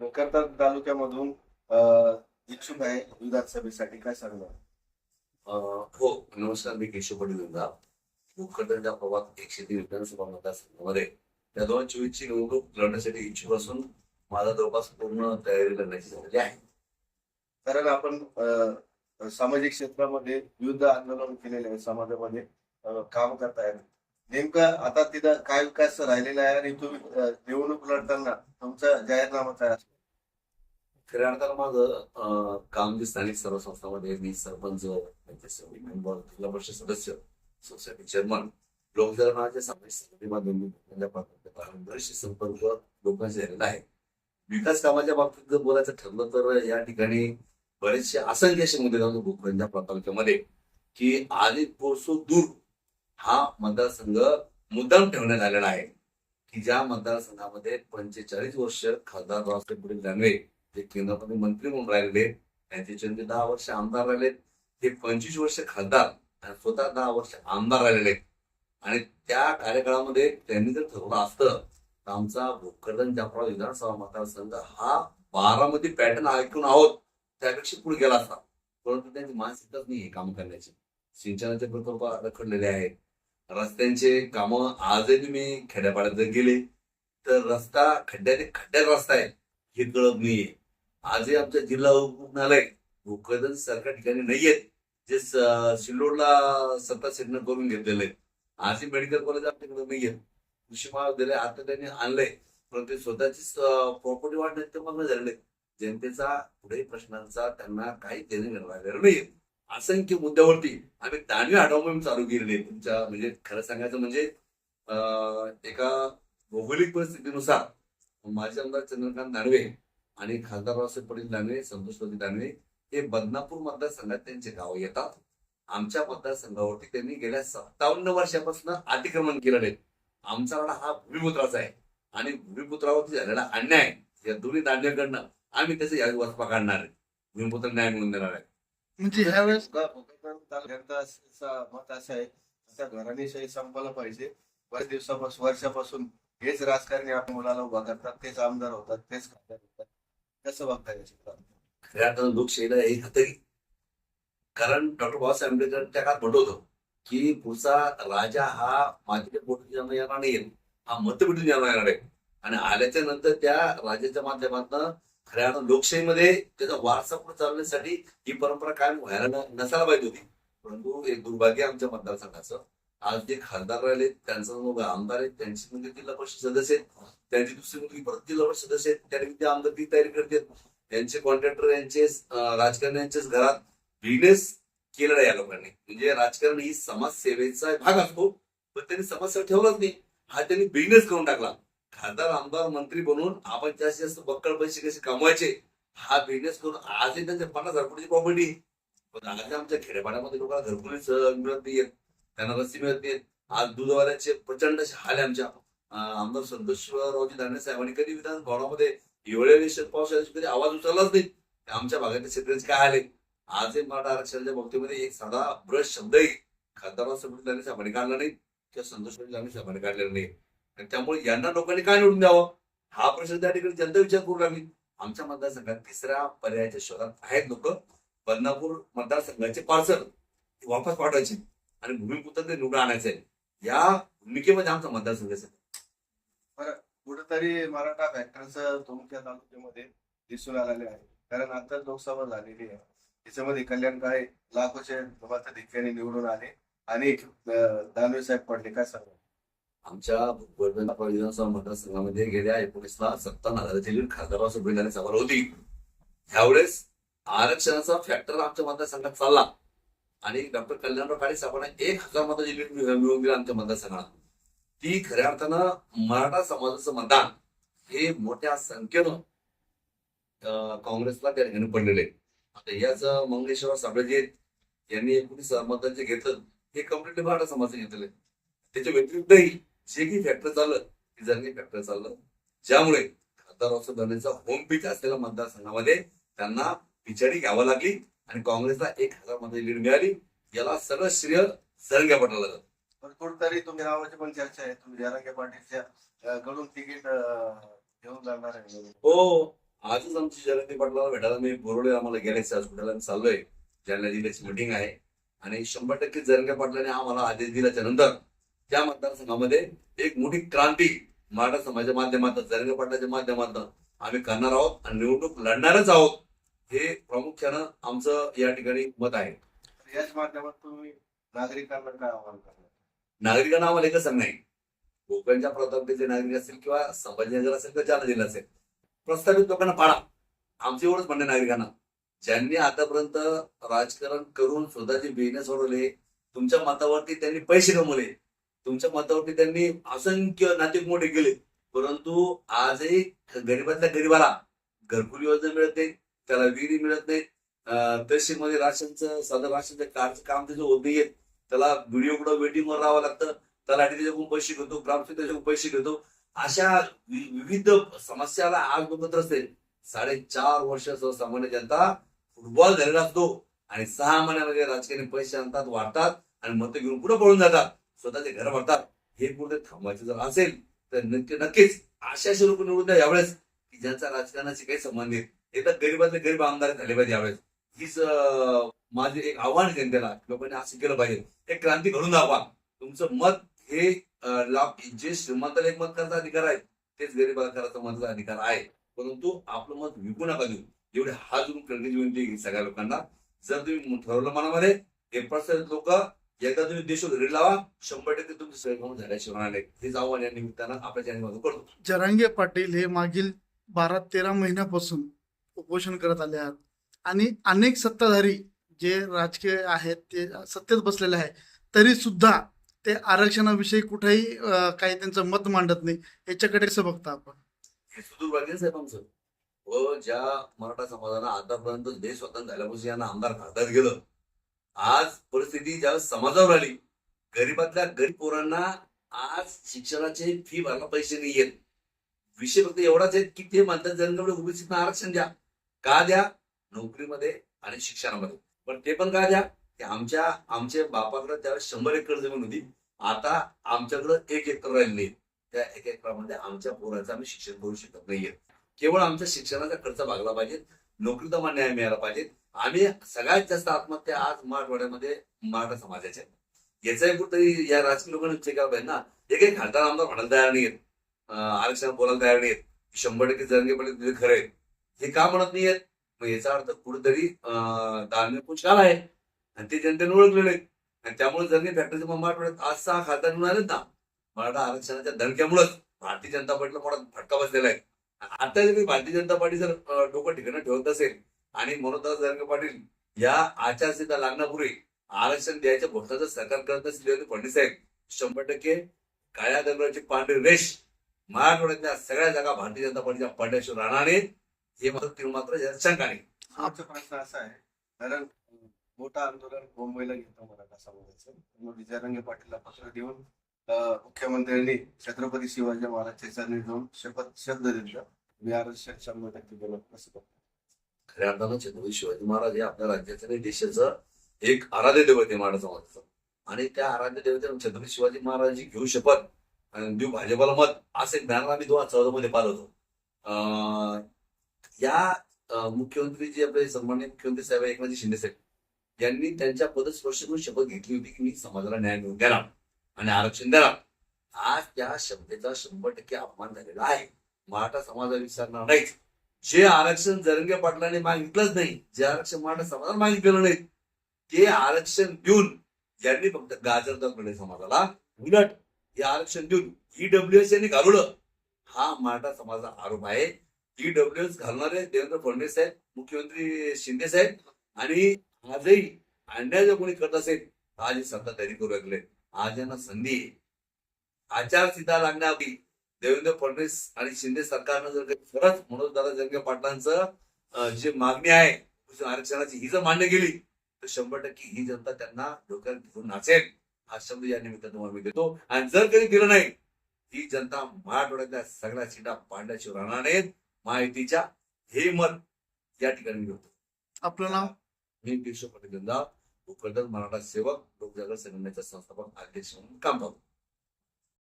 भोकरदन तालुक्यामधून इच्छुक आहे विधानसभेसाठी काय सांगणार? अं, हो नमस्कार मी केशव पाटील यंदा भोकरदनच्या प्रभाग एकशे तीन विधानसभा मतदारसंघामध्ये त्या दोन हजार चोवीसची निवडणूक लढण्यासाठी इच्छुक असून माझा जवळपास पूर्ण तयारी करण्याची झालेली आहे. कारण आपण सामाजिक क्षेत्रामध्ये विविध आंदोलन केलेले आहे. समाजामध्ये काम करताय नेमकं आता तिथं काय विकास राहिलेला आहे आणि तुम्ही निवडणूक लढताना तुमचा जाहीरनामा काय असतो? खऱ्या अर्थानं माझं अं, काम जे स्थानिक सर्व संस्थामध्ये मी सरपंच मेंबर जिल्हा परिषद सदस्य सोसायटी चेअरमन लोकजनाच्या सामाजिक संपर्क लोकांशी झालेला आहे. विकास कामाच्या बाबतीत जर बोलायचं ठरलं तर या ठिकाणी बरेचसे असंख्य असे मुद्दे जाऊन भूखंडा प्रकल्पामध्ये की आधी पोरसो दूर. हा मतदारसंघ मुद्दाम ठेवण्यात आलेला आहे. की ज्या मतदारसंघामध्ये पंचेचाळीस वर्ष खासदार रावसाहेब पुढील दानवे जे केंद्रामध्ये मंत्री म्हणून राहिलेले त्यांचे चंद्र दहा वर्ष आमदार राहिले ते पंचवीस वर्ष खासदार आणि स्वतः दहा वर्ष आमदार राहिलेले आणि त्या कार्यकाळामध्ये त्यांनी जर ठरवलं असतं तर आमचा भोकरदन जाफरा विधानसभा मतदारसंघ हा बारामध्ये पॅटर्न ऐकून आहोत. त्यापेक्षा पुढे गेला असता. परंतु त्यांची मानसिकताच नाही हे काम करण्याची. सिंचनाचे प्रकल्प रखडलेले आहेत. रस्त्यांचे कामं आजही तुम्ही खेड्यापाड्यात जर गेले तर रस्ता खड्ड्याने खड्ड्यात रस्ता आहे हे कळत नाहीये. आजही आमच्या जिल्हा रुग्णालय भूकदन सारख्या ठिकाणी नाहीयेत जे सिल्लोडला सत्ता सिग्नल करून घेतलेले आहेत आजही मेडिकल कॉलेज आपल्याकडे नाहीयेत कृषी महाविद्यालय आता त्यांनी आणलंय. परंतु स्वतःची स्वतःचीच प्रॉपर्टी वाढण्यात ते मग्न झालेले जनतेचा पुढे प्रश्नांचा त्यांना काही देणे घेणं राहिलेलं नाहीये. असंख्य मुद्द्यावरती आम्ही दानवी आढावा मोहीम चालू केलेली आहे. तुमच्या म्हणजे खरं सांगायचं म्हणजे अं, एका भौगोलिक परिस्थितीनुसार माजी आमदार चंद्रकांत दानवे आणि खासदार रावसाहेब पाटील दानवे संतोषपती दानवे हे बदनापूर मतदारसंघात त्यांचे गाव येतात. आमच्या मतदारसंघावरती त्यांनी गेल्या सत्तावन्न वर्षापासून अतिक्रमण केलं आहे आमचा लढा हा भूमिपुत्राचा आहे. आणि भूमिपुत्रावरती झालेला अन्याय या दोन्ही दांड्याकडनं आम्ही त्याचे यादी वाचपा काढणार आहे. भूमिपुत्र न्याय म्हणून देणार आहे. म्हणजे ह्यावेळेस असं मत असं आहे त्या घराणेशाही संपायला पाहिजे. बऱ्याच दिवसापासून वर्षापासून हेच राजकारणी आपल्या मुलाला उभा करतात तेच आमदार होतात तेच खासदार होतात. कसं बघता या चित्रात खऱ्या अर्थानं लोकशाहीला हातही कारण डॉक्टर बाबासाहेब आंबेडकर त्या काळात म्हणत होतं की पुढचा राजा हा मातीच्या पोटी जन्म येणार नाही. हा मतपेटीतून जन्म येणार आहे आणि आल्याच्यानंतर त्या राजाच्या माध्यमातून खऱ्या अर्थानं लोकशाहीमध्ये त्याचा वारसा पुढे चालवण्यासाठी ही परंपरा कायम व्हायला नसायला पाहिजे होती. परंतु एक दुर्भाग्य आमच्या मतदारसंघाचं. आज जे खासदार राहिले त्यांचा जो आमदार आहेत त्यांची मुलगी जिल्हा परिषद सदस्य आहेत. त्यांची दुसरी मुलगी परत जिल्हा परिषद सदस्य आहेत. ते आमदार आमदारकी तयारी करतात त्यांचे कॉन्ट्रॅक्टर यांचे राजकारण यांच्याच घरात बिझनेस केलेला या लोकांनी. म्हणजे राजकारण ही समाजसेवेचा भाग असतो पण त्यांनी समाजसेवा ठेवलाच नाही. हा त्यांनी बिझनेस करून टाकला. खासदार आमदार मंत्री बनून आपण जास्तीत जास्त बक्कळ पैसे कसे कमवायचे हा बिझनेस करून आजही त्यांच्या पन्नास हजार कोटीची प्रॉपर्टी पण आज आमच्या खेड्यापाड्यामध्ये लोकांना घरकुलीच मिळत नाहीये त्यांना रस्ते मिळत नाहीत आज दूधवाल्याचे प्रचंड असे हाल आमच्या आमदार संतोषरावजी दानवे साहेबांनी कधी विधान भवनामध्ये एवढ्या शरद पवार कधी आवाज उचललाच नाही. आमच्या भागातल्या शेतकऱ्यांचे काय आले आजही मराठा आरक्षणाच्या बाबतीमध्ये एक साधा ब्रश शब्दही खासदार संतोष दानवे साहेबांनी काढला नाही. किंवा संतोष दानवे साहेबांनी काढलेला नाही. आणि त्यामुळे यांना लोकांनी काय निवडून द्यावं? हा प्रश्न त्या ठिकाणी जनता विचार करू लागली. आमच्या मतदारसंघात तिसऱ्या पर्यायाच्या शोधात आहेत लोक. बदनापूर मतदारसंघाचे पार्सल वापस पाठवायचे आणि भूमिपुत्र ते निवडून आणायचे. या भूमिकेमध्ये आमचा मतदारसंघ आहे. कुठेतरी मराठा फॅक्टरचं तुमच्या तालुक्यामध्ये दिसून आलेले आहे. कारण आता लोकसभा झालेली आहे. त्याच्यामध्ये कल्याण काय लाखोचे मताधिक्याने निवडून आले. आणि दानवे साहेब पडले काय सांगू आमच्या वर्धन विधानसभा मतदारसंघामध्ये गेल्या एकोणीसला सत्तावन्न हजाराची लीड खासदार सुप्रियाने समोर होती. ह्यावेळेस आरक्षणाचा फॅक्टर आमच्या मतदारसंघात चालला. आणि डॉक्टर कल्याणराव काळे साहेबांना एक हजार मताची लीड मिळवून दिली आमच्या मतदारसंघाला. ती खऱ्या अर्थानं मराठा समाजाचं मतदान हे मोठ्या संख्येनं काँग्रेसला त्या ठिकाणी पडलेले आता याच मंगेश्वर साबळेजी यांनी एकोणीस मतदान जे घेतलं. हे कम्प्लिटली मराठा समाजाने घेतलेलं त्याच्या व्यतिरिक्तही जे काही फॅक्टर चाललं ते जर काही फॅक्टर चाललं ज्यामुळे खासदार रावसाहेब दानवेचा होम पिच असलेल्या मतदारसंघामध्ये त्यांना पिछाडी घ्यावं लागली आणि काँग्रेसला एक हजारमध्ये लीड मिळाली. याला सगळं श्रेय सरंग्या पटला जातं पण कुठेतरी तुमच्या नावाची पण चर्चा आहे. तुम्ही जरांगे पाटीलच्या कडून तिकीट घेऊन जाणार आहे. हो आजच आमची जयंती पाटलाला भेटायला मी बोरवले आम्हाला गेल्याचे हॉस्पिटलला आम्ही चाललोय. जालना जिल्ह्याची मिटिंग आहे. आणि शंभर टक्के जरंगे पाटलाने आम्हाला आदेश दिल्याच्या नंतर त्या मतदारसंघामध्ये एक मोठी क्रांती मराठा समाजाच्या माध्यमातून जरंगे पाटलाच्या माध्यमातून आम्ही करणार आहोत आणि निवडणूक लढणारच आहोत हे प्रामुख्यानं आमचं या ठिकाणी मत आहे. याच माध्यमातून तुम्ही नागरिकांना काय आवाहन करणार? नागरिकांना आम्हाला एकच सांगणं आहे. कोकणच्या प्रतापचे नागरिक असेल किंवा संभाजीनगर असेल किंवा जालना जिल्हा असेल. प्रस्तावित लोकांना पाळा आमचं एवढंच म्हणणं नागरिकांना. ज्यांनी आतापर्यंत राजकारण करून स्वतःचे बिझनेस सोडवले तुमच्या मतावरती त्यांनी पैसे कमवले तुमच्या मतावरती त्यांनी असंख्य नातेवाईक मोठे केले. परंतु आजही गरीबातल्या गरीबाला घरकुल योजना मिळत नाही त्याला विहिरी मिळत नाही. अं, तहसीलमध्ये राशनचं साधं राशनचं कार्डचं काम त्याचं होत नाहीये. त्याला व्हिडिओ कुठं वेटिंगवर राहावं लागतं त्याला त्याच्याकडून पैसे घेतो ग्रामसेवक त्याच्याकडून पैसे घेतो. अशा वि- विविध समस्याला आज बघत असते. साडेचार वर्ष सर्वसामान्य जनता फुटबॉल झालेला असतो. आणि सहा महिन्यामध्ये राजकीय पैसे आणतात वाढतात आणि मतं घेऊन पुढे पळून जातात. स्वतःचे घर भरतात हे कुठे थांबायचं जर असेल तर नक्की नक्कीच अशा स्वरूप निवडून द्या यावेळेस की ज्यांचा राजकारणाशी काही संबंध नाही. एकदा गरीबातले गरीब आमदार झाले पाहिजे यावेळेस. हीच माझे एक आव्हान आहे जनतेला लोकांनी असं केलं पाहिजे. एक क्रांती घडून दाखवा. तुमचं मत हे लाभ जे श्रीमंताला एक मत करायचा अधिकार आहे तेच गरीबाला करायचा मताचा अधिकार आहे. परंतु आपलं मत विकू नका देऊ. एवढे हा जोडून करण्याची विनंती सगळ्या लोकांना. जर तुम्ही ठरवलं मनामध्ये एक पर्सेंट लोक एकदा तुम्ही देश घरी लावा शंभर टक्के तुमचे सगळे काम झाल्याशिवाय राहणार नाही. हेच आव्हान या निमित्तानं आपल्या चॅनलमधून करतो जरांगे पाटील हे मागील बारा तेरा महिन्यापासून उपोषण करत आले आहेत. आणि अनेक सत्ताधारी जे राजकीय आहेत ते सत्तेत बसलेले आहे तरी सुद्धा ते आरक्षणाविषयी कुठेही काही त्यांचं मत मांडत नाही. याच्याकडे कसं बघता आपण? हे सुदूर भाग्यच आहे आमचं. व ज्या मराठा समाजानं आतापर्यंत देश स्वतंत्र झाल्यापासून यांना आमदार खासदार गेलं. आज परिस्थिती ज्यावेळेस समाजावर आली गरीबातल्या गरीब पोरांना आज शिक्षणाचे फी भरायला पैसे नाही येत विषय फक्त एवढाच आहे की ते म्हणतात जनतेकडे ओबीसीचं आरक्षण द्या. का द्या? नोकरीमध्ये आणि शिक्षणामध्ये. पण ते पण का द्या? की आमच्या आमच्या बापाकडे त्यावेळेस शंभर एकर जमीन होती. आता आमच्याकडे एक एकर राहिली नाही. त्या एक एकरामध्ये आमच्या पोराचं आम्ही शिक्षण करू शकत नाहीये. केवळ आमच्या शिक्षणाचा खर्च भागला पाहिजे. नोकरीचा मान्य न्याय मिळाला पाहिजे. आम्ही सगळ्यात जास्त आत्महत्या आज मराठवाड्यामध्ये मराठा समाजाच्या याचाही कुठतरी या राजकीय लोकांनी चेकअप आहे ना एक एक खासदार आमदार म्हणायला तयार नाहीयेत. आहेत आरक्षण बोलायला तयार नाहीत शंभर टक्के जरंगे पडले तुझे खरं आहे हे का म्हणत नाहीयेत? मग याचा अर्थ कुठेतरी दारणे पुष्काळ आहे. आणि ते जनतेने ओळखलेले आहेत. आणि त्यामुळे जरंगे फॅक्टरीच्या मराठवाड्यात आज सहा खासदार निवडून आलेत ना. मराठा आरक्षणाच्या दणक्यामुळेच भारतीय जनता पार्टीला मोठा फटका बसलेला आहे. आता जर भारतीय जनता पार्टी जर डोकं ठिकाणी ठेवत असेल आणि मनोदास जरंगे पाटील या आचारसंहिता लागण्यापूर्वी आरक्षण द्यायच्या घोषणाचं सरकार करत असेल फडणवीस साहेब. शंभर टक्के काळ्या दगडाची पांढरी रेश मराठवाड्यातल्या सगळ्या जागा भारतीय जनता पार्टीच्या पडल्याशिवाय राहणार हे मात्र ती मात्र शंका नाही आमचा प्रश्न असा आहे कारण मोठा मोठं आंदोलन मुंबईला घेतो मराठा समाजाचं विजयरंगे पाटीलला पत्र देऊन मुख्यमंत्र्यांनी छत्रपती शिवाजी महाराजच्या चरणी जाऊन शपथ शब्द दिला. मी आरक्षण शंभर टक्के दिलं असं खऱ्या अर्थानं छत्रपती शिवाजी महाराज हे आपल्या राज्याचं आणि देशाचं एक आराध्य देवते आहे मराठा आणि त्या आराध्य देवतेनं छत्रपती शिवाजी महाराज घेऊ शपथ आणि देऊ भाजपाला मत असे बॅनर आम्ही दोन हजार चौदा मध्ये पाळवतो अं, या मुख्यमंत्री जे आपले सन्मान्य मुख्यमंत्री साहेब एकनाथ शिंदे साहेब यांनी त्यांच्या पदस्पर्श करून शपथ घेतली होती की मी समाजाला न्याय मिळवून देणार आणि आरक्षण देणार आज त्या शब्देचा शंभर टक्के अपमान झालेला आहे. मराठा समाजाला विचारणार नाहीच जे आरक्षण जरंगे पाटलांनी मागितलंच नाही जे आरक्षण मराठा समाजाला मागितलेलं नाही ते आरक्षण देऊन यांनी फक्त गाजर दाखवले समाजाला उलट हे आरक्षण देऊन ईडब्ल्यू एस यांनी घालवलं. हा मराठा समाजाचा आरोप आहे. ईडब्ल्यू एस घालणारे देवेंद्र फडणवीस साहेब मुख्यमंत्री शिंदे साहेब आणि आजही अंड्या जर कोणी करत असेल आज ही सत्ता तयारी करू लागले. आज यांना संधी आचारसंहिता लागण्याआधी देवेंद्र फडणवीस आणि शिंदे सरकारनं जर काही खरंच मनोज दादा जंगे पाटलांचं जे मागणी आहे आरक्षणाची ही जर मान्य केली तर शंभर टक्के ही जनता त्यांना डोक्यात घेऊन नाचेल. हा शब्द या निमित्तानं तुम्हाला मी देतो. आणि जर कधी दिलं नाही ही जनता मराठवाड्यातल्या सगळ्या सीटा पाडल्याशिवाय राहणार नाहीत. महायुतीच्या हे मत या ठिकाणी देतो आपलं नाव? मी केशव पटेल भूखंड मराठा सेवक लोकजागर संघटनेचा संस्थापक अध्यक्ष म्हणून काम करतो